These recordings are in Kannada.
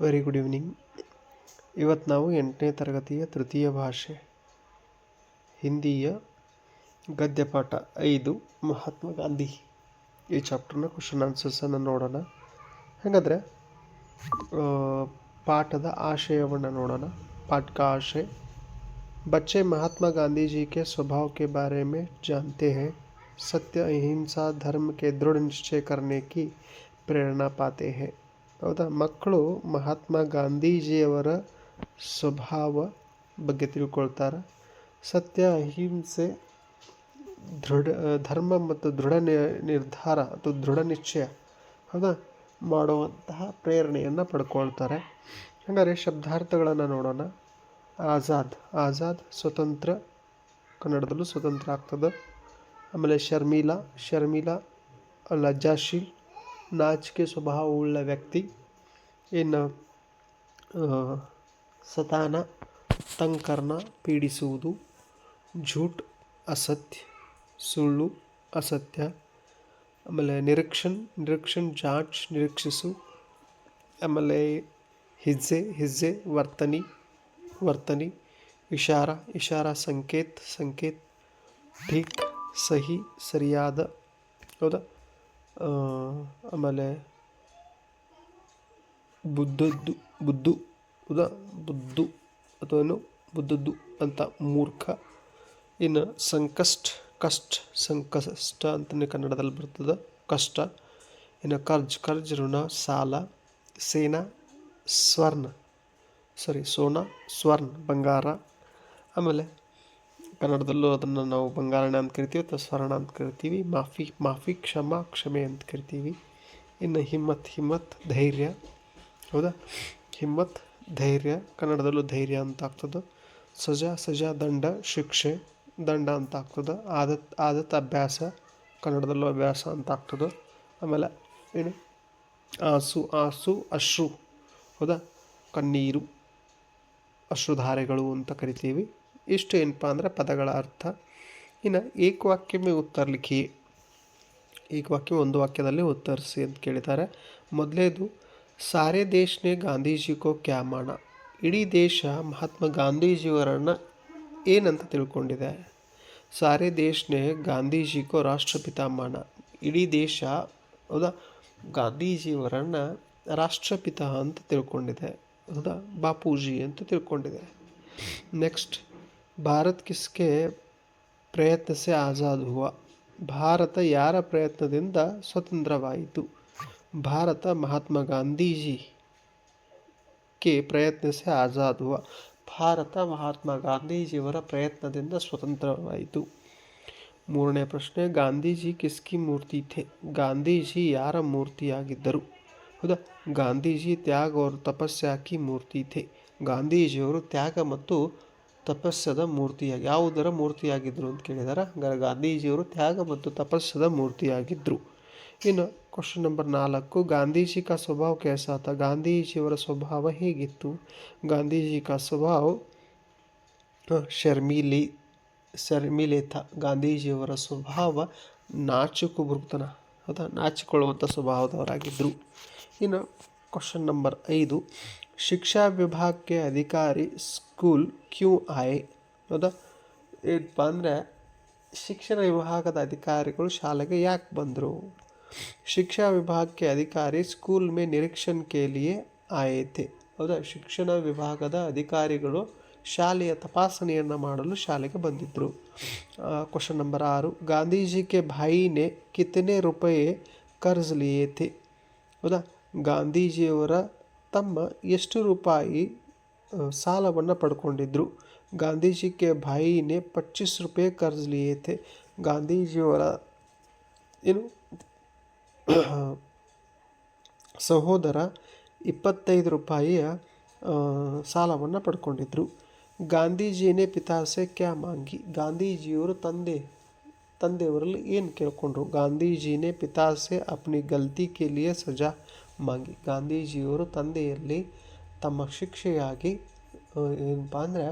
ವೆರಿ ಗುಡ್ ಈವ್ನಿಂಗ್ ಇವತ್ತು ನಾವು ಎಂಟನೇ ತರಗತಿಯ ತೃತೀಯ ಭಾಷೆ ಹಿಂದಿಯ ಗದ್ಯಪಾಠ ಐದು ಮಹಾತ್ಮ ಗಾಂಧಿ ಈ ಚಾಪ್ಟರ್ನ ಕ್ವಶನ್ ಆನ್ಸರ್ಸನ್ನು ನೋಡೋಣ ಹಾಗಾದರೆ ಆ, ಪಾಠದ ಆಶಯವನ್ನು ನೋಡೋಣ पाठ का आशय बच्चे महात्मा गांधी जी के स्वभाव के बारे में जानते हैं सत्य अहिंसा धर्म के दृढ़ निश्चय करने की ಪ್ರೇರಣಾ ಪಾತೆ ಹೇ ಹೌದಾ? ಮಕ್ಕಳು ಮಹಾತ್ಮ ಗಾಂಧೀಜಿಯವರ ಸ್ವಭಾವ ಬಗ್ಗೆ ತಿಳ್ಕೊಳ್ತಾರೆ. ಸತ್ಯ ಅಹಿಂಸೆ ದೃಢ, ಧರ್ಮ ಮತ್ತು ದೃಢ ನಿರ್ಧಾರ ಅಥವಾ ದೃಢ ನಿಶ್ಚಯ ಹೌದಾ? ಮಾಡುವಂತಹ ಪ್ರೇರಣೆಯನ್ನು ಪಡ್ಕೊಳ್ತಾರೆ. ಹಾಗಾದರೆ ಶಬ್ದಾರ್ಥಗಳನ್ನು ನೋಡೋಣ. ಆಜಾದ್ ಆಜಾದ್ ಸ್ವತಂತ್ರ, ಕನ್ನಡದಲ್ಲೂ ಸ್ವತಂತ್ರ ಆಗ್ತದೆ. ಆಮೇಲೆ ಶರ್ಮಿಲಾ ಶರ್ಮಿಲಾ ಲಜ್ಜಾಶೀಲ್ ನಾಚಿಕೆ ಸ್ವಭಾವವುಳ್ಳ ವ್ಯಕ್ತಿ. ಇನ್ನು ಸತಾನ, ತಂಕರ್ನ ಪೀಡಿಸುವುದು. ಝೂಟ್, ಅಸತ್ಯ. ಸುಳ್ಳು, ಅಸತ್ಯ. ಆಮೇಲೆ ನಿರೀಕ್ಷಣ್ ನಿರೀಕ್ಷಣ್ ಜಾರ್ಜ್ ನಿರೀಕ್ಷಿಸು. ಆಮೇಲೆ ಹಿಜ್ಜೆ ಹಿಜ್ಜೆ, ವರ್ತನಿ ವರ್ತನಿ. ಇಶಾರ ಇಶಾರ, ಸಂಕೇತ್ ಸಂಕೇತ್. ಠೀಕ್ ಸಹಿ, ಸರಿಯಾದ. ಹೌದಾ? ಆಮೇಲೆ ಬುದ್ಧದ್ದು, ಬುದ್ಧು ಹೌದಾ ಬುದ್ಧು ಅಥವಾ ಬುದ್ಧದ್ದು ಅಂತ ಮೂರ್ಖ. ಇನ್ನು ಸಂಕಷ್ಟ, ಕಷ್ಟ, ಸಂಕಷ್ಟ ಅಂತಲೇ ಕನ್ನಡದಲ್ಲಿ ಬರ್ತದೆ. ಕಷ್ಟ. ಇನ್ನು ಕರ್ಜ್ ಕರ್ಜ್ ಋಣ, ಸಾಲ, ಸೇನಾ, ಸ್ವರ್ಣ. ಸಾರಿ ಸೋನಾ, ಸ್ವರ್ಣ, ಬಂಗಾರ. ಆಮೇಲೆ ಕನ್ನಡದಲ್ಲೂ ಅದನ್ನು ನಾವು ಬಂಗಾರಣ ಅಂತ ಕರಿತೀವಿ ಅಥವಾ ಸ್ವರ್ಣ ಅಂತ ಕರಿತೀವಿ, ಮಾಫಿ ಮಾಫಿ, ಕ್ಷಮಾ, ಕ್ಷಮೆ ಅಂತ ಕರಿತೀವಿ. ಇನ್ನು ಹಿಮ್ಮತ್ ಹಿಮ್ಮತ್, ಧೈರ್ಯ. ಹೌದಾ? ಹಿಮ್ಮತ್, ಧೈರ್ಯ. ಕನ್ನಡದಲ್ಲೂ ಧೈರ್ಯ ಅಂತ ಆಗ್ತದೆ. ಸಜಾ ಸಜಾ, ದಂಡ, ಶಿಕ್ಷೆ. ದಂಡ ಅಂತ ಆಗ್ತದೆ. ಆದತ್ ಆದತ್ ಅಭ್ಯಾಸ. ಕನ್ನಡದಲ್ಲೂ ಅಭ್ಯಾಸ ಅಂತ ಆಗ್ತದೆ. ಆಮೇಲೆ ಏನು? ಆಸು ಆಸು, ಅಶ್ರು. ಹೌದಾ? ಕಣ್ಣೀರು. ಅಶ್ರುಧಾರೆಗಳು ಅಂತ ಕರಿತೀವಿ. ಇಷ್ಟು ಏನಪ್ಪ ಅಂದರೆ ಪದಗಳ ಅರ್ಥ. ಇನ್ನು ಏಕ ಮೇ ಉತ್ತರ ಲಿಖಿ ಏಕವಾಕ್ಯ ಒಂದು ವಾಕ್ಯದಲ್ಲಿ ಉತ್ತರಿಸಿ ಅಂತ ಕೇಳಿದ್ದಾರೆ. ಮೊದಲೇದು, ಸಾರೆ ದೇಶನೇ ಗಾಂಧೀಜಿಗೋ ಕ್ಯಾ ಮಾಡ ಇಡೀ ದೇಶ ಮಹಾತ್ಮ ಗಾಂಧೀಜಿಯವರನ್ನು ಏನಂತ ತಿಳ್ಕೊಂಡಿದೆ? ಸಾರೆ ದೇಶನೇ ಗಾಂಧೀಜಿಗೋ ಕೋ ರಾಷ್ಟ್ರಪಿತಾಮಣ. ಇಡೀ ದೇಶ, ಹೌದಾ? ಗಾಂಧೀಜಿಯವರನ್ನು ರಾಷ್ಟ್ರಪಿತ ಅಂತ ತಿಳ್ಕೊಂಡಿದೆ. ಹೌದಾ? ಬಾಪೂಜಿ ಅಂತ ತಿಳ್ಕೊಂಡಿದೆ. ನೆಕ್ಸ್ಟ್ ಭಾರತ್ ಕಿಸ್ಕೆ ಪ್ರಯತ್ನ ಸೆ ಆಜಾದ್ ಹುವ ಭಾರತ ಯಾರ ಪ್ರಯತ್ನದಿಂದ ಸ್ವತಂತ್ರವಾಯಿತು ಭಾರತ ಮಹಾತ್ಮ ಗಾಂಧೀಜಿ ಕೆ ಪ್ರಯತ್ನ ಸೆ ಆಜಾದ್ ಹುವ ಭಾರತ ಮಹಾತ್ಮ ಗಾಂಧೀಜಿಯವರ ಪ್ರಯತ್ನದಿಂದ ಸ್ವತಂತ್ರವಾಯಿತು ಮೂರನೇ ಪ್ರಶ್ನೆ ಗಾಂಧೀಜಿ ಕಿಸ್ಕಿ ಮೂರ್ತಿ ಥೆ ಗಾಂಧೀಜಿ ಯಾರ ಮೂರ್ತಿಯಾಗಿದ್ದರು ಹೌದಾ ಗಾಂಧೀಜಿ ತ್ಯಾಗ और ತಪಸ್ಯಾ ಕಿ ಮೂರ್ತಿ ಥೆ ಗಾಂಧೀಜಿಯವರು ತ್ಯಾಗ ಮತ್ತು ತಪಸ್ಸದ ಮೂರ್ತಿಯಾಗಿ, ಯಾವುದರ ಮೂರ್ತಿಯಾಗಿದ್ದರು ಅಂತ ಕೇಳಿದಾರೆ? ಹಂಗಾರೆ ಗಾಂಧೀಜಿಯವರು ತ್ಯಾಗ ಮತ್ತು ತಪಸ್ಸದ ಮೂರ್ತಿಯಾಗಿದ್ದರು ಇನ್ನು ಕ್ವಶನ್ ನಂಬರ್ ನಾಲ್ಕು, ಗಾಂಧೀಜಿ ಕಾ ಸ್ವಭಾವ ಕೇಸ ಆತ ಗಾಂಧೀಜಿಯವರ ಸ್ವಭಾವ ಹೇಗಿತ್ತು? ಗಾಂಧೀಜಿ ಕಾ ಸ್ವಭಾವ ಶರ್ಮಿಲಿ, ಶರ್ಮಿಲೇತ. ಗಾಂಧೀಜಿಯವರ ಸ್ವಭಾವ ನಾಚುಕು ಬುರುಕ್ತನ ಹೌದಾ? ನಾಚಿಕೊಳ್ಳುವಂಥ ಸ್ವಭಾವದವರಾಗಿದ್ದರು ಇನ್ನು ಕ್ವಶನ್ ನಂಬರ್ ಐದು ಶಿಕ್ಷಾ ವಿಭಾಗಕ್ಕೆ ಅಧಿಕಾರಿ ಸ್ಕೂಲ್ ಕ್ಯೂ ಐ. ಹೌದಾ ಏನಪ್ಪ ಅಂದರೆ ಶಿಕ್ಷಣ ವಿಭಾಗದ ಅಧಿಕಾರಿಗಳು ಶಾಲೆಗೆ ಯಾಕೆ ಬಂದರು? ಶಿಕ್ಷಾ ವಿಭಾಗಕ್ಕೆ ಅಧಿಕಾರಿ ಸ್ಕೂಲ್ ಮೇ ನಿರೀಕ್ಷಣ್ ಕೆ ಆಯಿತೆ. ಹೌದಾ? ಶಿಕ್ಷಣ ವಿಭಾಗದ ಅಧಿಕಾರಿಗಳು ಶಾಲೆಯ ತಪಾಸಣೆಯನ್ನು ಮಾಡಲು ಶಾಲೆಗೆ ಬಂದಿದ್ದರು ಕ್ವಶನ್ ನಂಬರ್ ಆರು. ಗಾಂಧೀಜಿಗೆ ಭಾಯಿನೆ ಕಿತನೆ ರೂಪಾಯಿ ಕರ್ಜ್ ಲಿಯೇ ಥೆ ಹೌದಾ? ಗಾಂಧೀಜಿಯವರ ತಮ್ಮ ಎಷ್ಟು ರೂಪಾಯಿ ಸಾಲವನ್ನು ಪಡ್ಕೊಂಡಿದ್ರು? ಗಾಂಧೀಜಿ ಕೆ ಭಾಯಿನೆ ಪಚ್ಚೀಸ್ ರೂಪಾಯಿ ಕರ್ಜ್ ಲಿಯೇ ಥೆ ಗಾಂಧೀಜಿಯವರ, ಏನು ಸಹೋದರ ಇಪ್ಪತ್ತೈದು ರೂಪಾಯಿಯ ಸಾಲವನ್ನು ಪಡ್ಕೊಂಡಿದ್ರು. ಗಾಂಧೀಜಿನೇ ಪಿತಾಸೆ ಕ್ಯಾ ಮಾಂಗಿ? ಗಾಂಧೀಜಿಯವರು ತಂದೆ, ತಂದೆಯವರಲ್ಲಿ ಏನು ಕೇಳ್ಕೊಂಡ್ರು? ಗಾಂಧೀಜಿನೇ ಪಿತಾಸೆ ಅಪ್ನಿ ಗಲ್ತಿ ಕೆ ಲಿಯೆ ಸಜಾ. ವಾಗಿ ಗಾಂಧೀಜಿಯವರು ತಂದೆಯಲ್ಲಿ ತಮ್ಮ ಶಿಕ್ಷೆಯಾಗಿ ಏನಪ್ಪ ಅಂದರೆ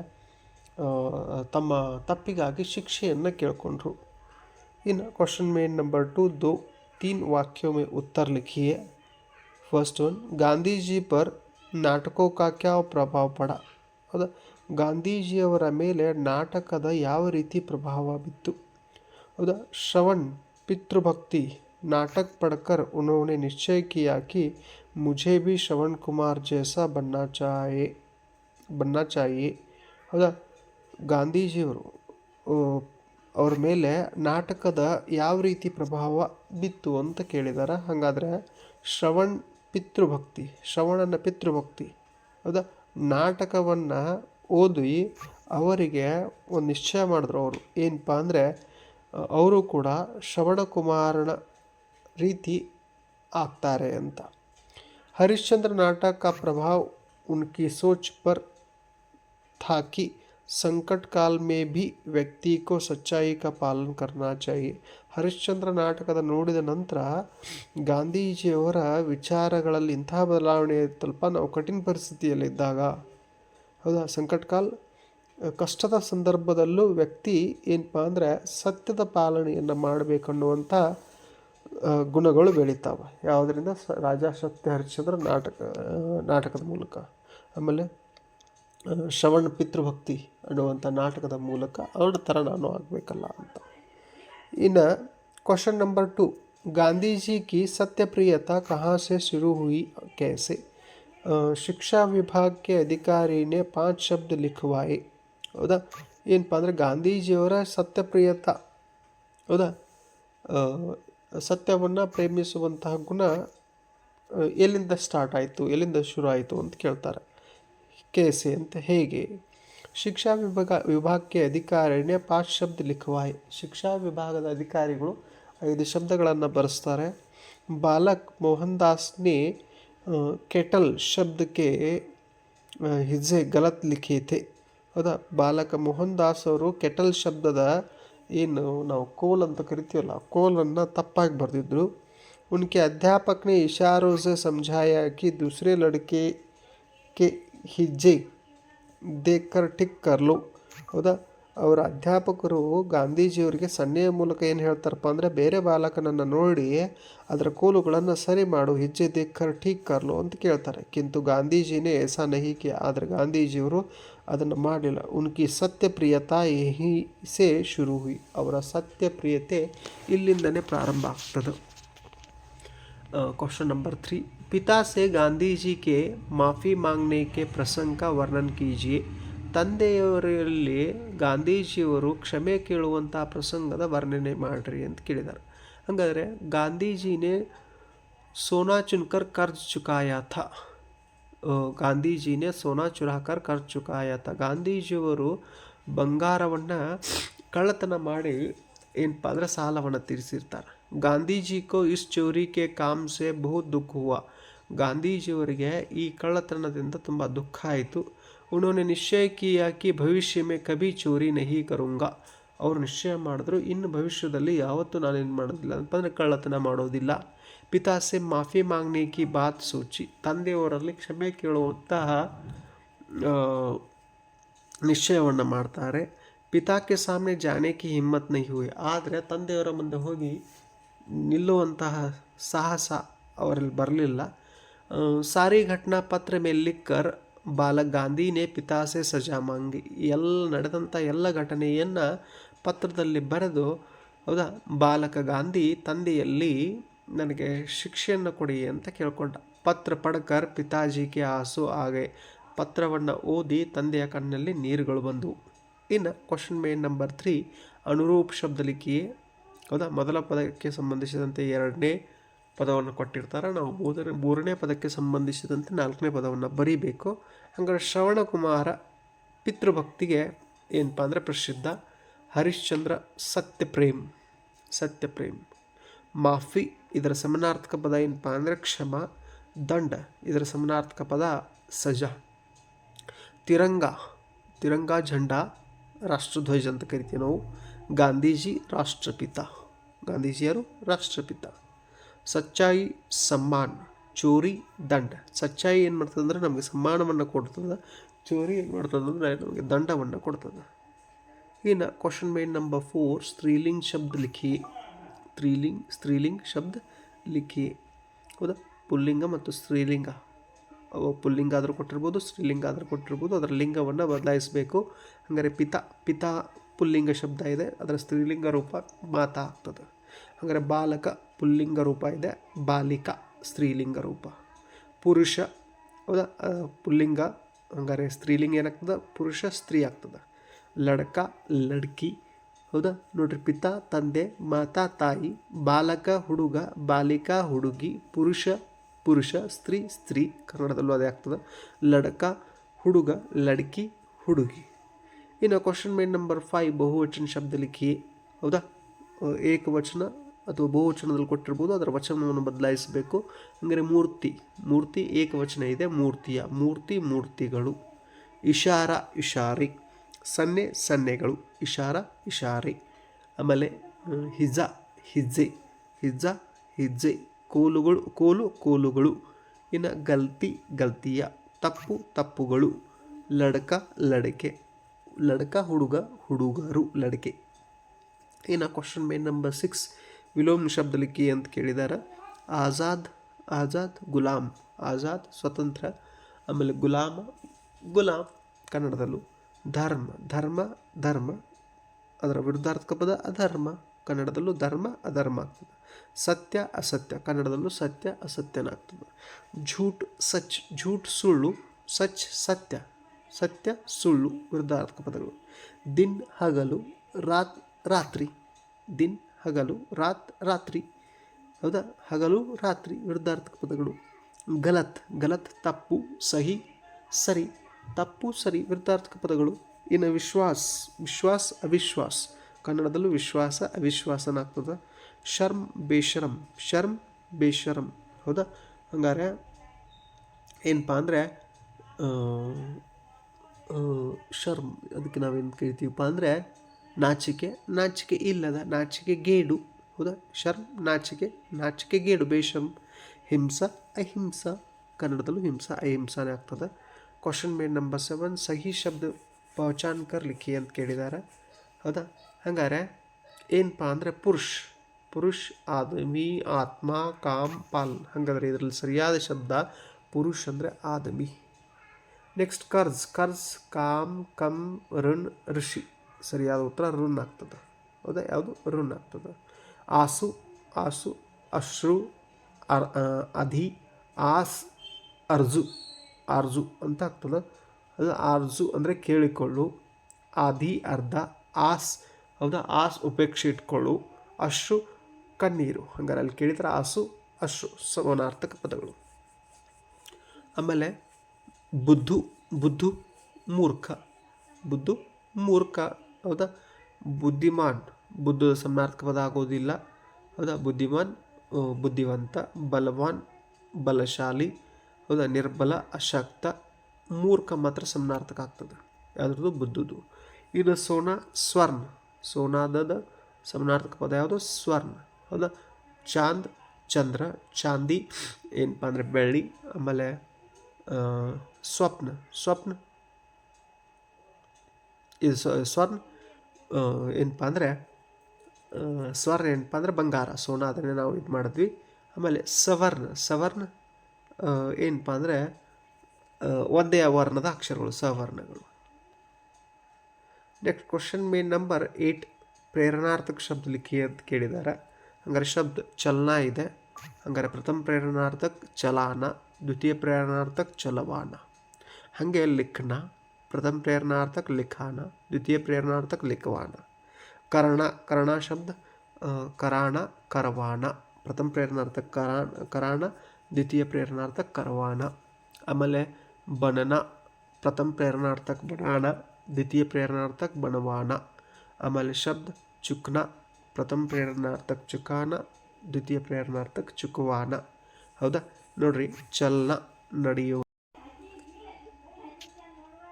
ತಮ್ಮ ತಪ್ಪಿಗಾಗಿ ಶಿಕ್ಷೆಯನ್ನು ಕೇಳಿಕೊಂಡ್ರು. ಇನ್ನು ಕ್ವಶನ್ ಮೇನ್ ನಂಬರ್ ಟು ದು ತೀನ್ ವಾಕ್ಯೋ ಉತ್ತರ ಲಿಖಿಯೇ. ಫಸ್ಟ್ ಒನ್ ಗಾಂಧೀಜಿ ಪರ್ ನಾಟಕೋ ಕಾಕ್ಯಾವ ಪ್ರಭಾವ ಪಡ. ಹೌದಾ? ಗಾಂಧೀಜಿಯವರ ಮೇಲೆ ನಾಟಕದ ಯಾವ ರೀತಿ ಪ್ರಭಾವ ಬಿತ್ತು? ಹೌದಾ? ಶ್ರವಣ್, ಪಿತೃಭಕ್ತಿ नाटक पढ़कर उन्होंने निश्चय किया कि मुझे भी श्रवण कुमार जैसा बनना चाहिए बनना चाहिए ಹೌದಾ ಗಾಂಧೀಜಿಯವರು ಆ, ಅವ್ರ ಮೇಲೆ ನಾಟಕದ ಯಾವ ರೀತಿ ಪ್ರಭಾವ ಬಿತ್ತು ಅಂತ ಕೇಳಿದಾರೆ ಹಾಗಾದರೆ ಶ್ರವಣ್ ಪಿತೃಭಕ್ತಿ ಶ್ರವಣನ ಪಿತೃಭಕ್ತಿ ಹೌದಾ ನಾಟಕವನ್ನು ಓದಿ ಅವರಿಗೆ ಒಂದು ನಿಶ್ಚಯ ಮಾಡಿದ್ರು ಅವರು ಏನಪ್ಪ ಅಂದರೆ ಅವರು ಕೂಡ ಶ್ರವಣಕುಮಾರನ ರೀತಿ ಆಗ್ತಾರೆ ಅಂತ हरिश्चंद्र नाटक का प्रभाव उनकी सोच पर था कि संकट काल में भी ವ್ಯಕ್ತಿ को ಸಚ್ಚಾಯಿ का ಪಾಲನ करना चाहिए ಹರಿಶ್ಚಂದ್ರ ನಾಟಕದ ನೋಡಿದ ನಂತರ ಗಾಂಧೀಜಿಯವರ ವಿಚಾರಗಳಲ್ಲಿ ಇಂತಹ ಬದಲಾವಣೆ ಇತ್ತಲ್ಪ ನಾವು ಕಠಿಣ ಪರಿಸ್ಥಿತಿಯಲ್ಲಿದ್ದಾಗ ಹೌದಾ ಸಂಕಟ ಕಾಲ್ ಕಷ್ಟದ ಸಂದರ್ಭದಲ್ಲೂ ವ್ಯಕ್ತಿ ಏನಪ್ಪ ಅಂದರೆ ಸತ್ಯದ ಪಾಲನೆಯನ್ನು ಮಾಡಬೇಕನ್ನುವಂಥ ಆ, ಗುಣಗಳು ಬೆಳೀತಾವೆ. ಯಾವುದರಿಂದ? ಸ, ರಾಜಾ ಸತ್ಯ ಹರಿಶ್ಚಂದ್ರ ನಾಟಕ, ನಾಟಕದ ಮೂಲಕ. ಆಮೇಲೆ ಶ್ರವಣ ಪಿತೃಭಕ್ತಿ ಅನ್ನುವಂಥ ನಾಟಕದ ಮೂಲಕ ಅವ್ರ ಥರ ನಾನು ಆಗಬೇಕಲ್ಲ ಅಂತ. ಇನ್ನು ಕ್ವಶನ್ ನಂಬರ್ ಟು ಗಾಂಧೀಜಿ ಕಿ ಸತ್ಯಪ್ರಿಯತಾ ಕಹಾಸೆ ಶುರು ಹುಯಿ ಕೆಸೆ? ಶಿಕ್ಷಾ ವಿಭಾಗಕ್ಕೆ ಅಧಿಕಾರಿನೇ ಪಾಂಚ್ ಶಬ್ದ ಲಿಖವಾಯಿ. ಹೌದಾ? ಏನಪ್ಪ ಅಂದರೆ ಗಾಂಧೀಜಿಯವರ ಸತ್ಯಪ್ರಿಯತ. ಹೌದಾ? ಸತ್ಯವನ್ನು ಪ್ರೇಮಿಸುವಂತಹ ಗುಣ ಎಲ್ಲಿಂದ ಸ್ಟಾರ್ಟ್ ಆಯಿತು, ಎಲ್ಲಿಂದ ಶುರು ಆಯಿತು ಅಂತ ಕೇಳ್ತಾರೆ. ಕೇಸೆ ಅಂತ ಹೇಗೆ? ಶಿಕ್ಷಾ ವಿಭಾಗ, ವಿಭಾಗಕ್ಕೆ ಅಧಿಕಾರಿನೇ ಪಾಂಚ್ ಶಬ್ದ ಲಿಖವಾಯ್. ಶಿಕ್ಷಾ ವಿಭಾಗದ ಅಧಿಕಾರಿಗಳು ಐದು ಶಬ್ದಗಳನ್ನು ಬರೆಸ್ತಾರೆ. ಬಾಲಕ್ ಮೋಹನ್ ದಾಸ್ನೇ ಕೆಟಲ್ ಶಬ್ದಕ್ಕೆ ಹಿಜ್ಜೆ ಗಲತ್ ಲಿಖಿತೆ. ಹೌದಾ? ಬಾಲಕ ಮೋಹನ್ ದಾಸ್ ಅವರು ಕೆಟಲ್ ಶಬ್ದದ ಏನು ನಾವು ಕೋಲ್ ಅಂತ ಕರಿತೀವಲ್ಲ ಕೋಲನ್ನು ತಪ್ಪಾಗಿ ಬರೆದಿದ್ರು उनके अध्यापक ने इशारों से समझाया कि दूसरे लड़के के हिज्जे ದೇಕರ್ ಟಿಕ್ ಕರ್ಲು ಹೌದಾ ಅವರ ಅಧ್ಯಾಪಕರು ಗಾಂಧೀಜಿಯವರಿಗೆ ಸನ್ನೆಯ ಮೂಲಕ ಏನು ಹೇಳ್ತಾರಪ್ಪ ಅಂದರೆ ಬೇರೆ ಬಾಲಕನನ್ನು ನೋಡಿ ಅದರ ಕೋಲುಗಳನ್ನು ಸರಿ ಮಾಡು ಹೆಜ್ಜೆ ದೇಕರ್ ಠೀಕ್ ಕರ್ಲು ಅಂತ ಕೇಳ್ತಾರೆ ಕಿಂತು ಗಾಂಧೀಜಿನೇ ऐसा नहीं किया ಆದರೆ ಗಾಂಧೀಜಿಯವರು ಅದನ್ನು ಮಾಡಲಿಲ್ಲ ಉನ್ಕಿ ಸತ್ಯಪ್ರಿಯತಾ ಯಹಿ ಸೇ ಶುರು ಹುಯಿ ಅವರ ಸತ್ಯಪ್ರಿಯತೆ ಇಲ್ಲಿಂದನೇ ಪ್ರಾರಂಭ ಆಗ್ತದೆ क्वेश्चन नंबर थ्री पिता से गांधी जी के माफ़ी मांगने के प्रसंग का वर्णन कीजिए ತಂದೆಯವರಲ್ಲಿ ಗಾಂಧೀಜಿಯವರು ಕ್ಷಮೆ ಕೇಳುವಂಥ ಪ್ರಸಂಗದ ವರ್ಣನೆ ಮಾಡಿರಿ ಅಂತ ಕೇಳಿದರು ಹಂಗಾದರೆ ಗಾಂಧೀಜಿನೇ ಸೋನಾ ಚುನ್ಕರ್ ಕರ್ಜ್ ಚುಕಾಯಾಥ. ಗಾಂಧೀಜಿನೇ ಸೋನಾ ಚುರಾಕರ್ ಕರ್ಜ್ ಚುಕಾಯಾಥ. ಗಾಂಧೀಜಿಯವರು ಬಂಗಾರವನ್ನು ಕಳ್ಳತನ ಮಾಡಿ ಏನಪ್ಪ ಅಂದ್ರೆ ಸಾಲವನ್ನು ತೀರಿಸಿರ್ತಾರೆ. ಗಾಂಧೀಜಿ ಕೋ ಇಸ್ ಚೌರಿಕೆ ಕಾಮ್ಸೆ ಬಹು ದುಃಖ ಹೂವು. ಗಾಂಧೀಜಿಯವರಿಗೆ ಈ ಕಳ್ಳತನದಿಂದ ತುಂಬ ದುಃಖ ಆಯಿತು. ಉನ್ನೋನೆ ನಿಶ್ಚಯ ಕಿಯಾ ಕಿ ಭವಿಷ್ಯ ಮೇ ಕಭಿ ಚೋರಿ ನಹಿ ಕರುಂಗ. ಅವರು ನಿಶ್ಚಯ ಮಾಡಿದ್ರು, ಇನ್ನು ಭವಿಷ್ಯದಲ್ಲಿ ಯಾವತ್ತೂ ನಾನೇನು ಮಾಡೋದಿಲ್ಲ. ಅಂತಂದರೆ ಕಳ್ಳತನ ಮಾಡೋದಿಲ್ಲ. ಪಿತಾಸೆ, ಮಾಫಿ ಮಾಗ್ನೆ ಕಿ ಬಾತ್ ಸೂಚಿ. ತಂದೆಯವರಲ್ಲಿ ಕ್ಷಮೆ ಕೇಳುವಂತಹ ನಿಶ್ಚಯವನ್ನು ಮಾಡ್ತಾರೆ. ಪಿತಾಕ್ಕೆ ಸಾಮ್ನೆ ಜಾನೇಕಿ ಹಿಮ್ಮತ್ ನಹಿ ಹೋಯ್. ಆದರೆ ತಂದೆಯವರ ಮುಂದೆ ಹೋಗಿ ನಿಲ್ಲುವಂತಹ ಸಾಹಸ ಅವರಲ್ಲಿ ಬರಲಿಲ್ಲ. ಸಾರಿ ಘಟನಾ ಪತ್ರ ಮೇಲೆ ಲಿಕ್ಕರ್ ಬಾಲಕ್ ಗಾಂಧಿನೇ ಪಿತಾಸೆ ಸಜಾ ಮಾಂಗಿ. ಎಲ್ಲ ನಡೆದಂಥ ಎಲ್ಲ ಘಟನೆಯನ್ನು ಪತ್ರದಲ್ಲಿ ಬರೆದು, ಹೌದಾ? ಬಾಲಕ ಗಾಂಧಿ ತಂದೆಯಲ್ಲಿ ನನಗೆ ಶಿಕ್ಷೆಯನ್ನು ಕೊಡಿ ಅಂತ ಕೇಳ್ಕೊಂಡ. ಪತ್ರ ಪಡ್ಕರ್ ಪಿತಾಜಿಗೆ ಆಸು ಹಾಗೆ ಪತ್ರವನ್ನು ಓದಿ ತಂದೆಯ ಕಣ್ಣಲ್ಲಿ ನೀರುಗಳು ಬಂದವು. ಇನ್ನು ಕ್ವಶನ್ ಮೇನ್ ನಂಬರ್ ತ್ರೀ ಅನುರೂಪ್ ಶಬ್ದಲಿಕ್ಕೆ ಹೌದಾ? ಮೊದಲ ಪದಕ್ಕೆ ಸಂಬಂಧಿಸಿದಂತೆ ಎರಡನೇ ಪದವನ್ನು ಕೊಟ್ಟಿರ್ತಾರೆ. ನಾವು ಮೂರನೇ ಮೂರನೇ ಪದಕ್ಕೆ ಸಂಬಂಧಿಸಿದಂತೆ ನಾಲ್ಕನೇ ಪದವನ್ನು ಬರೀಬೇಕು. ಹಂಗಾರೆ ಶ್ರವಣಕುಮಾರ ಪಿತೃಭಕ್ತಿಗೆ ಏನಪ್ಪ ಅಂದರೆ ಪ್ರಸಿದ್ಧ. ಹರಿಶ್ಚಂದ್ರ ಸತ್ಯಪ್ರೇಮ್ ಸತ್ಯಪ್ರೇಮ್. ಮಾಫಿ, ಇದರ ಸಮನಾರ್ಥಕ ಪದ ಏನಪ್ಪ ಅಂದರೆ ಕ್ಷಮ. ದಂಡ, ಇದರ ಸಮನಾರ್ಥಕ ಪದ ಸಜ. ತಿರಂಗ ತಿರಂಗ ಝಂಡಾ, ರಾಷ್ಟ್ರಧ್ವಜ ಅಂತ ಕರಿತೀವಿ ನಾವು. ಗಾಂಧೀಜಿ ರಾಷ್ಟ್ರಪಿತ. ಗಾಂಧೀಜಿಯರು ರಾಷ್ಟ್ರಪಿತ. ಸಚ್ಚಾಯಿ ಸಮ್ಮಾನ್, ಚೋರಿ ದಂಡ. ಸಚ್ಚಾಯಿ ಏನು ಮಾಡ್ತದೆ ಅಂದರೆ ನಮಗೆ ಸಮ್ಮಾನವನ್ನು ಕೊಡ್ತದೆ, ಚೋರಿ ಏನು ಮಾಡ್ತದೆ ಅಂದರೆ ನಮಗೆ ದಂಡವನ್ನು ಕೊಡ್ತದೆ. ಇನ್ನು ಕ್ವಶನ್ ಮೇನ್ ನಂಬರ್ ಫೋರ್ ಸ್ತ್ರೀಲಿಂಗ್ ಶಬ್ದ ಲಿಖಿ. ಸ್ತ್ರೀಲಿಂಗ್ ಸ್ತ್ರೀಲಿಂಗ್ ಶಬ್ದ ಲಿಖಿ. ಹೌದಾ? ಪುಲ್ಲಿಂಗ ಮತ್ತು ಸ್ತ್ರೀಲಿಂಗ. ಪುಲ್ಲಿಂಗ ಆದರೂ ಕೊಟ್ಟಿರ್ಬೋದು, ಸ್ತ್ರೀಲಿಂಗ ಆದರೂ ಕೊಟ್ಟಿರ್ಬೋದು. ಅದರ ಲಿಂಗವನ್ನು ಬದಲಾಯಿಸಬೇಕು. ಹಂಗಾರೆ ಪಿತಾ ಪಿತಾ ಪುಲ್ಲಿಂಗ ಶಬ್ದ ಇದೆ. ಅದರ ಸ್ತ್ರೀಲಿಂಗ ರೂಪ ಮಾತಾ ಆಗ್ತದೆ. ಹಾಗಾದ್ರೆ ಬಾಲಕ ಪುಲ್ಲಿಂಗ ರೂಪ ಇದೆ, ಬಾಲಿಕ ಸ್ತ್ರೀಲಿಂಗ ರೂಪ. ಪುರುಷ, ಹೌದಾ? ಪುಲ್ಲಿಂಗ, ಹಂಗಾರೆ ಸ್ತ್ರೀಲಿಂಗ ಏನಾಗ್ತದೆ? ಪುರುಷ ಸ್ತ್ರೀ ಆಗ್ತದೆ. ಲಡ್ಕ, ಲಡ್ಕಿ, ಹೌದಾ? ನೋಡ್ರಿ, ಪಿತಾ, ತಂದೆ, ಮಾತಾ, ತಾಯಿ, ಬಾಲಕ, ಹುಡುಗ, ಬಾಲಿಕಾ, ಹುಡುಗಿ, ಪುರುಷ ಪುರುಷ, ಸ್ತ್ರೀ ಸ್ತ್ರೀ, ಕನ್ನಡದಲ್ಲೂ ಅದೇ ಆಗ್ತದೆ. ಲಡಕ, ಹುಡುಗ, ಲಡ್ಕಿ, ಹುಡುಗಿ. ಇನ್ನು ಕ್ವಶನ್ ಮೇನ್ ನಂಬರ್ ಫೈವ್ ಬಹುವಚನ ಶಬ್ದ ಲಿಖಿ, ಹೌದಾ? ಏಕವಚನ ಅಥವಾ ಬಹುವಚನದಲ್ಲಿ ಕೊಟ್ಟಿರ್ಬೋದು, ಅದರ ವಚನವನ್ನು ಬದಲಾಯಿಸಬೇಕು. ಅಂದರೆ ಮೂರ್ತಿ ಮೂರ್ತಿ ಏಕವಚನ ಇದೆ, ಮೂರ್ತಿಯ, ಮೂರ್ತಿ ಮೂರ್ತಿಗಳು. ಇಶಾರ, ಇಶಾರಿ. ಸನ್ನೆ, ಸನ್ನೆಗಳು. ಇಶಾರ, ಇಶಾರಿ. ಆಮೇಲೆ ಹಿಜ ಹಿಜ್ಜೆ ಹಿಜ್ಜ ಹಿಜ್ಜೆ ಕೋಲುಗಳು, ಕೋಲು, ಕೋಲುಗಳು. ಇನ್ನು ಗಲ್ತಿ, ಗಲ್ತಿಯ. ತಪ್ಪು, ತಪ್ಪುಗಳು. ಲಡಕ, ಲಡಕೆ. ಲಡಕ ಹುಡುಗ, ಹುಡುಗರು, ಲಡಕೆ. ಇನ್ನು ಕ್ವಶನ್ ಮೇನ್ ನಂಬರ್ ಸಿಕ್ಸ್ ವಿಲೋಮ್ ಶಬ್ದ ಲಿಖಿ ಅಂತ ಕೇಳಿದ್ದಾರೆ ಆಜಾದ್ ಆಜಾದ್ ಗುಲಾಮ್, ಆಜಾದ್ ಸ್ವತಂತ್ರ, ಆಮೇಲೆ ಗುಲಾಮ, ಗುಲಾಮ್ ಕನ್ನಡದಲ್ಲೂ. ಧರ್ಮ ಧರ್ಮ ಧರ್ಮ, ಅದರ ವಿರುದ್ಧಾರ್ಥಕ ಪದ ಅಧರ್ಮ, ಕನ್ನಡದಲ್ಲೂ ಧರ್ಮ, ಅಧರ್ಮ ಆಗ್ತದೆ. ಸತ್ಯ, ಅಸತ್ಯ, ಕನ್ನಡದಲ್ಲೂ ಸತ್ಯ ಅಸತ್ಯನಾಗ್ತದೆ ಝೂಟ್, ಸಚ್, ಝೂಟ್ ಸುಳ್ಳು, ಸಚ್, ಸತ್ಯ ಸತ್ಯ ಸುಳ್ಳು, ವಿರುದ್ಧಾರ್ಥಕ ಪದಗಳು. ದಿನ್, ಹಗಲು, ರಾತ್ ರಾತ್ರಿ, ದಿನ್, ಹಗಲು, ರಾತ್, ರಾತ್ರಿ. ಹೌದಾ? ಹಗಲು, ರಾತ್ರಿ, ವಿರುದ್ಧಾರ್ಥಕ ಪದಗಳು. ಗಲತ್ ಗಲತ್, ತಪ್ಪು, ಸಹಿ, ಸರಿ. ತಪ್ಪು, ಸರಿ, ವಿರುದ್ಧಾರ್ಥಕ ಪದಗಳು. ಇನ್ನು ವಿಶ್ವಾಸ್ ವಿಶ್ವಾಸ್, ಅವಿಶ್ವಾಸ್. ಕನ್ನಡದಲ್ಲೂ ವಿಶ್ವಾಸ ಅವಿಶ್ವಾಸನಾಗ್ತದೆ ಶರ್ಮ್ ಬೇಶರಂ ಶರ್ಮ್ ಬೇಶರಂ ಹೌದಾ? ಹಂಗಾರೆ ಏನಪ್ಪ ಅಂದರೆ ಶರ್ಮ್, ಅದಕ್ಕೆ ನಾವೇನು ಕೇಳ್ತೀವಪ್ಪ ಅಂದರೆ ನಾಚಿಕೆ ನಾಚಿಕೆ ಇಲ್ಲದ ನಾಚಿಕೆ ಗೇಡು. ಹೌದಾ? ಶರ್ಮ್, ನಾಚಿಕೆ ನಾಚಿಕೆ ಗೇಡು, ಬೇಷಮ್, ಹಿಂಸ, ಅಹಿಂಸ. ಕನ್ನಡದಲ್ಲೂ ಹಿಂಸ, ಅಹಿಂಸಾನೇ ಆಗ್ತದೆ. ಕ್ವಶನ್ ಮೇಡ್ ನಂಬರ್ ಸೆವೆನ್ ಸಹಿ ಶಬ್ದ ಪಹಚಾನ್ ಕರ್ ಲಿಖಿ ಅಂತ ಕೇಳಿದ್ದಾರೆ ಹೌದಾ? ಹಂಗಾರೆ ಏನಪ್ಪ ಅಂದರೆ ಪುರುಷ್. ಪುರುಷ್ ಆದಮಿ, ಆತ್ಮ, ಕಾಮ್, ಪಾಲ್. ಹಂಗಾದ್ರೆ ಇದರಲ್ಲಿ ಸರಿಯಾದ ಶಬ್ದ ಪುರುಷ್ ಅಂದರೆ ಆದಮಿ. ನೆಕ್ಸ್ಟ್ ಕರ್ಜ್. ಕರ್ಜ್, ಕಾಮ್, ಕಮ್, ಋಣ್, ಋಷಿ. ಸರಿಯಾದ ಉತ್ತರ ಋಣ್ ಆಗ್ತದೆ. ಹೌದಾ ಯಾವುದು? ಋಣ್ ಆಗ್ತದೆ. ಆಸು ಆಸು, ಅಶ್ರು, ಅರ್ ಅಧಿ, ಆಸ್, ಅರ್ಜು, ಆರ್ಜು ಅಂತ ಆಗ್ತದೆ. ಅದು ಆರ್ಜು ಅಂದರೆ ಕೇಳಿಕೊಳ್ಳು. ಆದಿ ಅರ್ಧ, ಆಸ್, ಹೌದಾ? ಆಸ್ ಉಪೇಕ್ಷೆ ಇಟ್ಕೊಳ್ಳು. ಅಶ್ರು, ಕಣ್ಣೀರು. ಹಂಗಾರೆ ಅಲ್ಲಿ ಕೇಳಿದ್ರೆ ಆಸು, ಅಶ್ರು ಸಮಾನಾರ್ಥಕ ಪದಗಳು. ಆಮೇಲೆ ಬುದ್ಧು ಬುದ್ಧು ಮೂರ್ಖ. ಬುದ್ಧು ಮೂರ್ಖ. ಹೌದಾ? ಬುದ್ಧಿಮಾನ್, ಬುದ್ಧ ಸಮಾನಾರ್ಥಕ ಪದ ಆಗೋದಿಲ್ಲ ಹೌದಾ? ಬುದ್ಧಿಮಾನ್ ಬುದ್ಧಿವಂತ, ಬಲವಾನ್, ಬಲಶಾಲಿ, ಹೌದಾ? ನಿರ್ಬಲ, ಅಶಕ್ತ, ಮೂರ್ಖ ಮಾತ್ರ ಸಮಾನಾರ್ಥಕ ಆಗ್ತದೆ ಯಾವುದ್ರದ್ದು? ಬುದ್ಧದು ಇದು ಸೋನ ಸ್ವರ್ಣ. ಸೋನಾದದ ಸಮನಾರ್ಥಕ ಪದ ಯಾವುದು? ಸ್ವರ್ಣ. ಹೌದಾ? ಚಾಂದ್, ಚಂದ್ರ, ಚಾಂದಿ, ಏನಪ್ಪ ಅಂದರೆ ಬೆಳ್ಳಿ, ಆಮೇಲೆ ಸ್ವಪ್ನ. ಸ್ವಪ್ನ? ಇದು ಸ್ವರ್ಣ? ಏನಪ್ಪ ಅಂದರೆ ಸ್ವರ್ಣ ಏನಪ್ಪ ಅಂದರೆ ಬಂಗಾರ, ಸೋನ ಅದನ್ನೇ ನಾವು ಇದು ಮಾಡಿದ್ವಿ. ಆಮೇಲೆ ಸವರ್ಣ ಸವರ್ಣ ಏನಪ್ಪ ಅಂದರೆ ಒಂದೇ ವರ್ಣದ ಅಕ್ಷರಗಳು, ಸವರ್ಣಗಳು. ನೆಕ್ಸ್ಟ್ ಕ್ವಶನ್ ಮೇನ್ ನಂಬರ್ ಏಯ್ಟ್ ಪ್ರೇರಣಾರ್ಥಕ ಶಬ್ದ ಲಿಖಿ ಅಂತ ಕೇಳಿದ್ದಾರೆ ಹಂಗಾರೆ ಶಬ್ದ ಚಲನ ಇದೆ. ಹಂಗಾರೆ ಪ್ರಥಮ ಪ್ರೇರಣಾರ್ಥಕ್ ಚಲಾನ, ದ್ವಿತೀಯ ಪ್ರೇರಣಾರ್ಥಕ್ ಚಲವಾನ. ಹಾಗೆ ಲಿಖನ ಪ್ರಥಮ ಪ್ರೇರಣಾರ್ಥಕ್ ಲಿಖಾನ ದ್ವಿತೀಯ ಪ್ರೇರಣಾರ್ಥಕ್ ಲಿಖವಾನ ಕರ್ಣ ಕರ್ಣ ಶಬ್ದ ಆ, ಕರಾಣ ಪ್ರಥಮ ಪ್ರೇರಣಾರ್ಥಕ ಕರಾಣ ಕರಾಣ ದ್ವಿತೀಯ ಪ್ರೇರಣಾರ್ಥಕ್ ಕರವಾನ ಆಮೇಲೆ ಬನನ ಪ್ರಥಮ ಪ್ರೇರಣಾರ್ಥಕ್ ಬನಾಣ ದ್ವಿತೀಯ ಪ್ರೇರಣಾರ್ಥಕ್ ಬನವಾನ ಆಮೇಲೆ ಶಬ್ದ ಚುಕ್ನ ಪ್ರಥಮ ಪ್ರೇರಣಾರ್ಥಕ ಚುಕಾನ ದ್ವಿತೀಯ ಪ್ರೇರಣಾರ್ಥಕ್ ಚುಕುವಾನ ಹೌದಾ ನೋಡ್ರಿ ಚಲನ ನಡೆಯುವ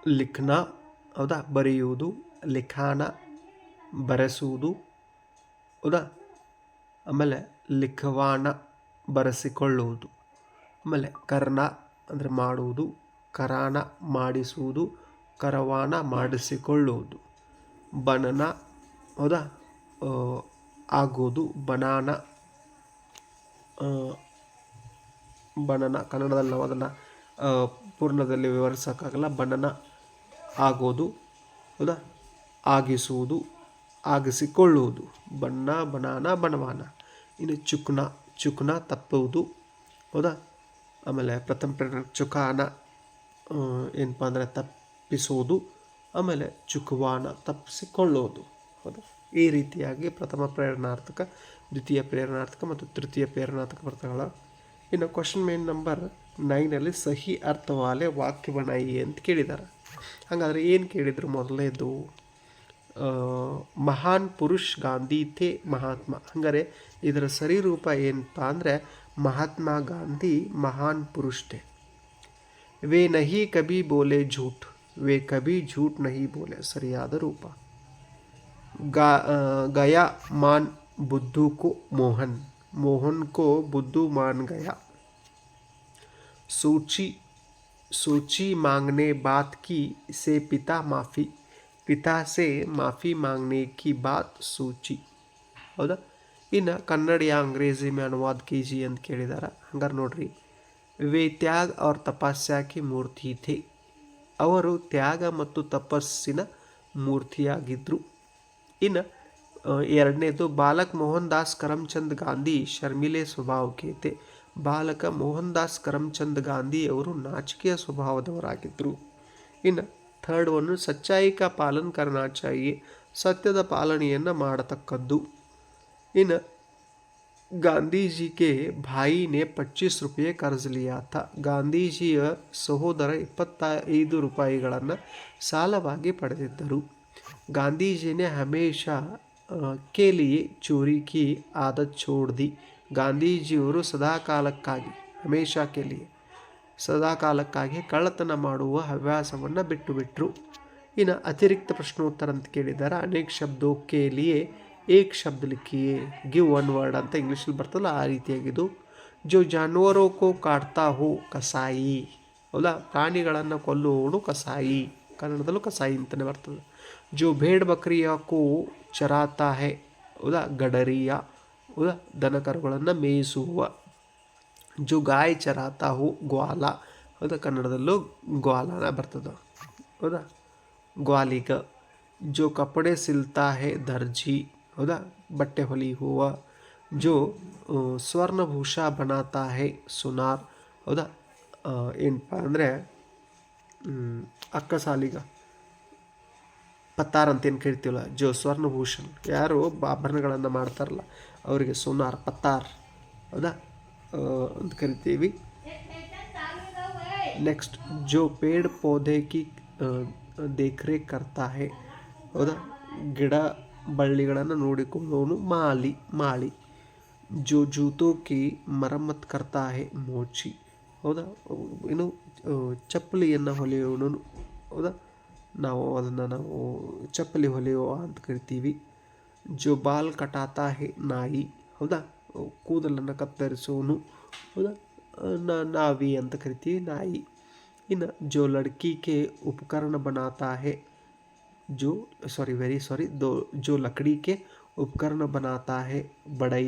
ಲಿಖನ, ಹೌದಾ? ಬರೆಯುವುದು ಲಿಖಾನ ಬರೆಸುವುದು, ಹೌದಾ? ಆಮೇಲೆ ಲಿಖವಾಣ, ಬರೆಸಿಕೊಳ್ಳುವುದು. ಆಮೇಲೆ ಕರ್ಣ, ಅಂದರೆ ಮಾಡುವುದು, ಕರಾಣ, ಮಾಡಿಸುವುದು, ಕರವಾಣ, ಮಾಡಿಸಿಕೊಳ್ಳುವುದು. ಬನನ, ಹೌದಾ? ಆಗುವುದು ಬನಾನ ಬನನ, ಕನ್ನಡದಲ್ಲಿ ನಾವು ಅದನ್ನು ಪೂರ್ಣದಲ್ಲಿ ವಿವರಿಸೋಕ್ಕಾಗಲ್ಲ. ಬಣ್ಣನ ಆಗೋದು, ಹೌದಾ? ಆಗಿಸುವುದು, ಆಗಿಸಿಕೊಳ್ಳುವುದು. ಬಣ್ಣ ಬಣಾನ ಬಣವಾನ. ಇನ್ನು ಚುಕ್ನ ಚುಕ್ನ ತಪ್ಪುವುದು, ಹೌದಾ? ಆಮೇಲೆ ಪ್ರಥಮ ಪ್ರೇರಣ ಚುಕಾನ ಏನಪ್ಪ ಅಂದರೆ ತಪ್ಪಿಸುವುದು, ಆಮೇಲೆ ಚುಕುವಾನ ತಪ್ಪಿಸಿಕೊಳ್ಳೋದು ಹೌದಾ? ಈ ರೀತಿಯಾಗಿ ಪ್ರಥಮ ಪ್ರೇರಣಾರ್ಥಕ, ದ್ವಿತೀಯ ಪ್ರೇರಣಾರ್ಥಕ ಮತ್ತು ತೃತೀಯ ಪ್ರೇರಣಾರ್ಥಕ ಬರ್ತಗಳ ಇನ್ನು ಕ್ವಶನ್ ಮೇನ್ ನಂಬರ್ ನೈನಲ್ಲಿ ಸಹಿ ಅರ್ಥವಾಲೆ ವಾಕ್ಯ ಬಣಾಯಿ ಅಂತ ಕೇಳಿದ್ದಾರೆ ಹಾಗಾದರೆ ಏನು ಕೇಳಿದರು ಮೊದಲನೇದು ಆ, ಮಹಾನ್ ಪುರುಷ್ ಗಾಂಧಿ ಥೇ ಮಹಾತ್ಮ ಹಂಗಾರೆ ಇದರ ಸರಿ ರೂಪ ಏನಪ್ಪ ಅಂದರೆ ಮಹಾತ್ಮ ಗಾಂಧಿ ಮಹಾನ್ ಪುರುಷ್ ಥೇ वे नहीं कभी बोले झूठ वे कभी झूठ नहीं बोले ಸರಿಯಾದ ರೂಪ गा अ, गया मान बुद्धू को मोहन मोहन को बुद्धू मान गया सूची सूची मांगने बात की से पिता माफ़ी पिता से माफ़ी मांगने की बात सूची ಹೌದಾ ಇನ್ನು ಕನ್ನಡ ಯಾ ಅಂಗ್ರೇಜಿ ಮೇ ಅನುವಾದ ಕೀಜಿ ಅಂತ ಕೇಳಿದಾರೆ ಹಂಗಾರೆ ನೋಡ್ರಿ वे त्याग और तपस्या की ಮೂರ್ತಿ ಥೇ ಅವರು ತ್ಯಾಗ ಮತ್ತು ತಪಸ್ಸಿನ ಮೂರ್ತಿಯಾಗಿದ್ದರು ಇನ್ನು ಆ, ಎರಡನೇದು ಬಾಲಕ್ ಮೋಹನ್ ದಾಸ್ ಕರಮ್ಚಂದ್ ಗಾಂಧಿ ಶರ್ಮಿಲೆ ಸ್ವಭಾವಕ್ಕೆ ತೆ ಬಾಲಕ ಮೋಹನ್ ದಾಸ್ ಕರಮ್ಚಂದ್ ಗಾಂಧಿಯವರು ನಾಚಿಕೆಯ ಸ್ವಭಾವದವರಾಗಿದ್ದರು. ಇನ್ನು ಥರ್ಡ್ ಒನ್ ಸಚ್ಚಾಯಿ ಕಾ ಪಾಲನ್ ಕರ್ನಾಚಾಯಿ ಸತ್ಯದ ಪಾಲನೆಯನ್ನು ಮಾಡತಕ್ಕದ್ದು. ಇನ್ನು ಗಾಂಧೀಜಿಗೆ ಭಾಯಿನೇ ಪಚ್ಚೀಸ್ ರೂಪಾಯಿ ಕರ್ಜಲಿಯ ಆತ ಗಾಂಧೀಜಿಯ ಸಹೋದರ ಇಪ್ಪತ್ತೈದು ರೂಪಾಯಿಗಳನ್ನು ಸಾಲವಾಗಿ ಪಡೆದಿದ್ದರು. ಗಾಂಧೀಜಿನೇ ಹಮೇಶ ಕೇಲಿ ಚೋರಿಕಿ ಆದ ಚೋಡ್ದಿ. ಗಾಂಧೀಜಿಯವರು ಸದಾಕಾಲಕ್ಕಾಗಿ ಹಮೇಶ ಕೆಲಿ ಸದಾಕಾಲಕ್ಕಾಗಿ ಕಳ್ಳತನ ಮಾಡುವ ಹವ್ಯಾಸವನ್ನು ಬಿಟ್ಟು ಬಿಟ್ಟರು ಇನ್ನು ಅತಿರಿಕ್ತ ಪ್ರಶ್ನೋತ್ತರ ಅಂತ ಕೇಳಿದ್ದಾರೆ? ಅನೇಕ ಶಬ್ದೋ ಏಕ್ ಶಬ್ದ ಲಿಖಿಯೇ, ಗಿವ್ ಒನ್ ವರ್ಡ್ ಅಂತ ಇಂಗ್ಲೀಷಲ್ಲಿ ಬರ್ತಲ್ಲ ಆ ರೀತಿಯಾಗಿದ್ದು. ಜೋ ಜಾನುವಾರೋ ಕೋ ಕಾಡ್ತಾ ಹೋ ಕಸಾಯಿ. ಹೌದಾ? ಪ್ರಾಣಿಗಳನ್ನು ಕೊಲ್ಲುವವನು ಕಸಾಯಿ. ಕನ್ನಡದಲ್ಲೂ ಕಸಾಯಿ ಅಂತಲೇ ಬರ್ತದೆ. ಜೋ ಭೇಡ್ ಬಕ್ರಿಯ ಕೋ ಚರಾತಾ ಹೇ. ಹೌದಾ? ಗಡರಿಯ. ದನಕರುಗಳನ್ನು ಮೇಯಿಸುವ. ಜೋ ಚರಾತಾಹು ಗ್ವಾಲ. ಹೌದಾ? ಕನ್ನಡದಲ್ಲೂ ಗ್ವಾಲನ ಬರ್ತದೆ. ಹೌದಾ? ಗ್ವಾಲಿಗ. ಜೋ ಕಪಡೆ ಸಿಲ್ತಾ ಹೇ ದರ್ಜಿ. ಹೌದಾ? ಬಟ್ಟೆ ಹೊಲಿಯುವ ಜೋ ಸ್ವರ್ಣಭೂಷಾ ಬನಾತಾ ಹೇ ಸುನಾರ್. ಹೌದಾ? ಏನಪ್ಪ ಅಂದರೆ ಅಕ್ಕಸಾಲಿಗ ಪತ್ತಾರ್ ಅಂತ ಏನು ಕರಿತೀವಲ್ಲ ಜೋ ಸ್ವರ್ಣಭೂಷಣ್. ಯಾರು? ಆಭರಣಗಳನ್ನು ಮಾಡ್ತಾರಲ್ಲ. ಅವರಿಗೆ ಸೋನಾರ್ ಪತ್ತಾರ್ ಹೌದಾ? ಅಂತ ಕರಿತೀವಿ. ನೆಕ್ಸ್ಟ್ ಜೋ ಪೇಡ್ ಪೌಧೆ ಕಿ ದೇಖ್ರೇಖ್ ಕರ್ತಾ ಹೇ ಹೌದಾ? ಗಿಡ ಬಳ್ಳಿಗಳನ್ನು ನೋಡಿಕೊಳ್ಳೋನು ಮಾಲಿ ಮಾಳಿ. ಜೋ ಜೂತೋ ಕಿ ಮರಮ್ಮತ್ ಕರ್ತಾ ಹೇ ಮೋಚಿ. ಹೌದಾ? ಆ, ಚಪ್ಪಲಿಯನ್ನು ಹೊಲಿಯೋನು. ಹೌದಾ? ನಾವು ಅದನ್ನು ನಾವು ಚಪ್ಪಲಿ ಹೊಲಿಯುವ ಅಂತ ಕರಿತೀವಿ. ಜೋ ಬಾಲ್ ಕಟಾತಾ ಹೇ ನಾಯಿ ಹೌದಾ ಕೂದಲನ್ನು ಕತ್ತರಿಸೋನು ಹೌದಾ ನಾವಿ ಅಂತ ಕರಿತೀವಿ ನಾಯಿ ಇನ್ನು ಜೋ ಲಡ್ಕಿ ಕೆ ಉಪಕರಣ ಬನಾತಾ ಹೇ ಜೋ ಸಾರಿ ವೆರಿ ಸಾರಿ ದೋ ಜೋ ಲಕಡಿ ಕೆ ಉಪಕರಣ ಬನಾತಾ ಹೇ ಬಡೈ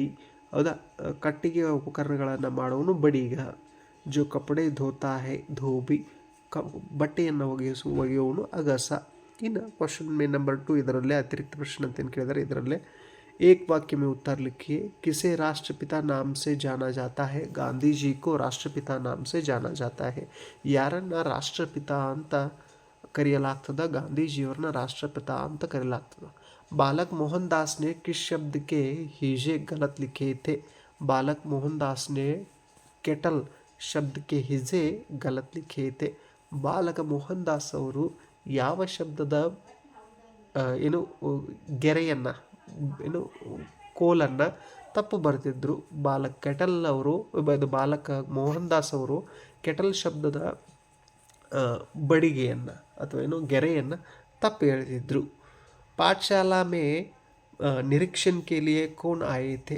ಹೌದಾ ಕಟ್ಟಿಗೆ ಉಪಕರಣಗಳನ್ನು ಮಾಡೋನು ಬಡಿಗ ಜೋ ಕಪಡೆ ಧೋತಾ ಹೇ ಧೋಬಿ ಕ ಬಟ್ಟೆಯನ್ನು ಒಗೆಯಸು, ಒಗೆಯೋನು ಅಗಸ. ಇನ್ನು ಕ್ವಶನ್ ಮೇ ನಂಬರ್ ಟು ಇದರಲ್ಲೇ ಅತಿರಿಕ್ತ ಪ್ರಶ್ನೆ ಅಂತ ಏನು ಕೇಳಿದರೆ ಇದರಲ್ಲೇ एक वाक्य में उत्तर लिखिए किसे राष्ट्रपिता नाम से जाना जाता है ಗಾಂಧಿ ಜಿ को ರಾಷ್ಟ್ರಪಿತ ನಾಮ್ ಸೆ ಜಾನಾ ಜಾತಾ है ಯಾರನ್ನ ರಾಷ್ಟ್ರಪಿತ ಅಂತ ಕರೆಯಲಾಗ್ತದ ಗಾಂಧೀಜಿಯವ್ರನ್ನ ರಾಷ್ಟ್ರಪಿತ ಅಂತ ಕರೆಯಲಾಗ್ತದ ಬಾಲಕ್ ಮೋಹನ್ दास ने किस शब्द के हिजे गलत लिखे थे बालक मोहन दास ने ಕೆಟಲ್ ಶಬ್ದ ಕೆ ಹಿಜೆ ಗಲತ್ ಲಿಖೆ थे ಬಾಲಕ ಮೋಹನ್ ದಾಸ್ ಅವರು ಯಾವ ಶಬ್ದದ ಏನು ಗೆರೆಯನ್ನು, ಏನು, ಕೋಲನ್ನು ತಪ್ಪು ಬರೆದಿದ್ದರು ಬಾಲ ಕೆಟಲ್ ಅವರು, ಇದು ಬಾಲಕ ಮೋಹನ್ ದಾಸ್ ಅವರು ಕೆಟಲ್ ಶಬ್ದದ ಬಡಿಗೆಯನ್ನು ಅಥವಾ ಏನು, ಗೆರೆಯನ್ನು ತಪ್ಪು ಎಳೆದಿದ್ರು. ಪಾಠಶಾಲಾ ಮೇ ನಿರೀಕ್ಷಣ ಕೇಲಿಯೇ ಕೋನ್ ಆಯಿತೆ.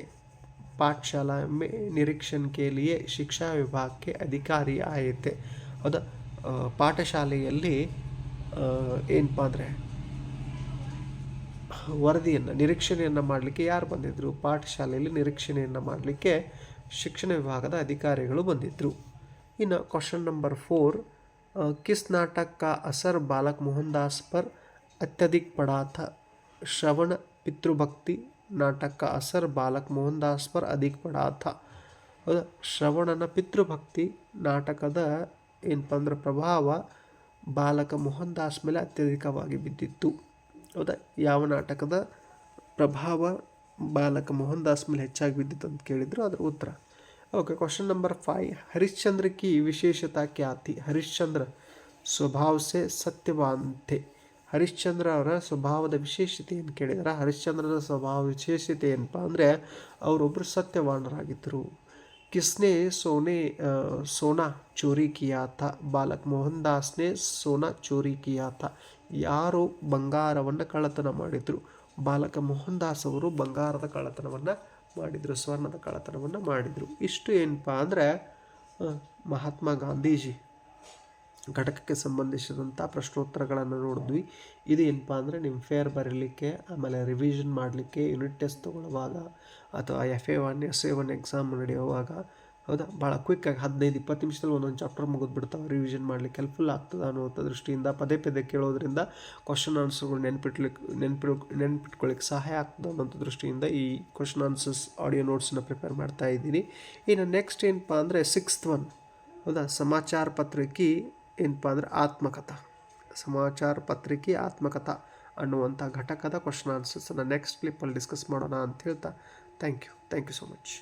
ಪಾಠಶಾಲಾ ಮೇ ನಿರೀಕ್ಷಣ ಕೇಲಿಯೇ ಶಿಕ್ಷಾ ವಿಭಾಗಕ್ಕೆ ಅಧಿಕಾರಿ ಆಯಿತೆ. ಹೌದಾ ಪಾಠಶಾಲೆಯಲ್ಲಿ ಏನಪ್ಪ ಅಂದರೆ ವರದಿಯನ್ನು, ನಿರೀಕ್ಷಣೆಯನ್ನು ಮಾಡಲಿಕ್ಕೆ ಯಾರು ಬಂದಿದ್ದರು ಪಾಠಶಾಲೆಯಲ್ಲಿ ನಿರೀಕ್ಷಣೆಯನ್ನು ಮಾಡಲಿಕ್ಕೆ ಶಿಕ್ಷಣ ವಿಭಾಗದ ಅಧಿಕಾರಿಗಳು ಬಂದಿದ್ದರು ಇನ್ನು ಕ್ವಶನ್ ನಂಬರ್ ಫೋರ್ ಕಿಸ್ ನಾಟಕ ಅಸರ್ ಬಾಲಕ್ ಮೋಹನ್ ದಾಸ್ ಪರ್ ಅತ್ಯಧಿಕ ಪಡಾಥ ಶ್ರವಣ ಪಿತೃಭಕ್ತಿ ನಾಟಕ ಅಸರ್ ಬಾಲಕ್ ಮೋಹನ್ ದಾಸ್ ಪರ್ ಅಧಿಕ ಪಡಾಥ ಹೌದಾ? ಶ್ರವಣನ ಪಿತೃಭಕ್ತಿ ನಾಟಕದ ಏನಪ್ಪ ಅಂದ್ರೆ ಪ್ರಭಾವ ಬಾಲಕ ಮೋಹನ್ ದಾಸ್ ಮೇಲೆ ಅತ್ಯಧಿಕವಾಗಿ ಬಿದ್ದಿತ್ತು. ಹೌದಾ? ಯಾವ ನಾಟಕದ ಪ್ರಭಾವ ಬಾಲಕ ಮೋಹನ್ ದಾಸ್ ಮೇಲೆ ಹೆಚ್ಚಾಗಿ ಬಿದ್ದಿತ್ತು ಅಂತ ಕೇಳಿದ್ರು? ಅದರ ಉತ್ತರ. Okay question number five Harishchandra ಕಿ ವಿಶೇಷತಾ ಖ್ಯಾತಿ. ಹರಿಶ್ಚಂದ್ರ ಸ್ವಭಾವ ಸೆ ಸತ್ಯವಾಂತೆ. ಹರಿಶ್ಚಂದ್ರ ಅವರ ಸ್ವಭಾವದ ವಿಶೇಷತೆ ಏನು ಕೇಳಿದಾರೆ? ಹರಿಶ್ಚಂದ್ರನ ಸ್ವಭಾವ ವಿಶೇಷತೆ ಏನಪ್ಪ ಅಂದರೆ ಅವರೊಬ್ಬರು ಸತ್ಯವಾನರಾಗಿದ್ದರು ಕಿಸ್ನೆ ಸೋನೆ आ, ಸೋನಾ ಚೋರಿ किया था? ಬಾಲಕ್ ಮೋಹನ್ ದಾಸ್ನೇ ಸೋನಾ ಚೋರಿ ಕಿಯಾ ಥಾ ಯಾರು ಬಂಗಾರವನ್ನು ಕಳ್ಳತನ ಮಾಡಿದರು. ಬಾಲಕ ಮೋಹನ್ ದಾಸ್ ಅವರು ಬಂಗಾರದ ಕಳ್ಳತನವನ್ನು ಮಾಡಿದರು ಸ್ವರ್ಣದ ಕಳ್ಳತನವನ್ನು ಮಾಡಿದರು. ಇಷ್ಟು ಏನಪ್ಪ ಅಂದರೆ ಮಹಾತ್ಮ ಗಾಂಧೀಜಿ ಘಟಕಕ್ಕೆ ಸಂಬಂಧಿಸಿದಂಥ ಪ್ರಶ್ನೋತ್ತರಗಳನ್ನು ನೋಡಿದ್ವಿ. ಇದು ಏನಪ್ಪ ಅಂದರೆ ನಿಮ್ಮ ಫೇರ್ ಬರೀಲಿಕ್ಕೆ, ಆಮೇಲೆ ರಿವಿಷನ್ ಮಾಡಲಿಕ್ಕೆ ಯೂನಿಟ್ ಟೆಸ್ಟ್ ತೊಗೊಳ್ಳುವಾಗ ಅಥವಾ F A one S A one exam ನಡೆಯುವಾಗ, ಹೌದಾ? ಭಾಳ ಕ್ವಿಕ್ಕಾಗಿ ಹದಿನೈದು, ಇಪ್ಪತ್ತು ನಿಮಿಷದಲ್ಲಿ ಒಂದೊಂದು ಚಾಪ್ಟರ್ ಮುಗಿದ್ಬಿಡ್ತಾವೆ. ರಿವಿಷನ್ ಮಾಡಲಿಕ್ಕೆ ಹೆಲ್ಪ್ಫುಲ್ ಆಗ್ತದೆ ಅನ್ನುವಂಥ ದೃಷ್ಟಿಯಿಂದ, ಪದೇ ಪದೇ ಕೇಳೋದ್ರಿಂದ ಕ್ವಶನ್ ಆನ್ಸರ್ಗಳು ನೆನ್ಪಿಟ್ಲಿಕ್ಕೆ ನೆನ್ಪಿಡ್ ನೆನ್ಪಿಟ್ಕೊಳ್ಳಿಕ್ಕೆ ಸಹಾಯ ಆಗ್ತದೆ ಅನ್ನೋಂಥ ದೃಷ್ಟಿಯಿಂದ ಈ ಕ್ವಶನ್ ಆನ್ಸರ್ಸ್ ಆಡಿಯೋ ನೋಟ್ಸನ್ನ ಪ್ರಿಪೇರ್ ಮಾಡ್ತಾ ಇದ್ದೀನಿ. ಇನ್ನು ನೆಕ್ಸ್ಟ್ ಏನಪ್ಪ ಅಂದರೆ ಸಿಕ್ಸ್ತ್ ಒನ್ ಹೌದಾ? ಸಮಾಚಾರ ಪತ್ರಿಕೆ ಏನಪ್ಪ ಅಂದರೆ ಆತ್ಮಕಥಾ. ಸಮಾಚಾರ ಪತ್ರಿಕೆ ಆತ್ಮಕಥ ಅನ್ನುವಂಥ ಘಟಕದ ಕ್ವಶನ್ ಆನ್ಸರ್ಸನ್ನು ನೆಕ್ಸ್ಟ್ ಕ್ಲಿಪ್ಪಲ್ಲಿ ಡಿಸ್ಕಸ್ ಮಾಡೋಣ ಅಂತ ಹೇಳ್ತಾ thank you thank you so much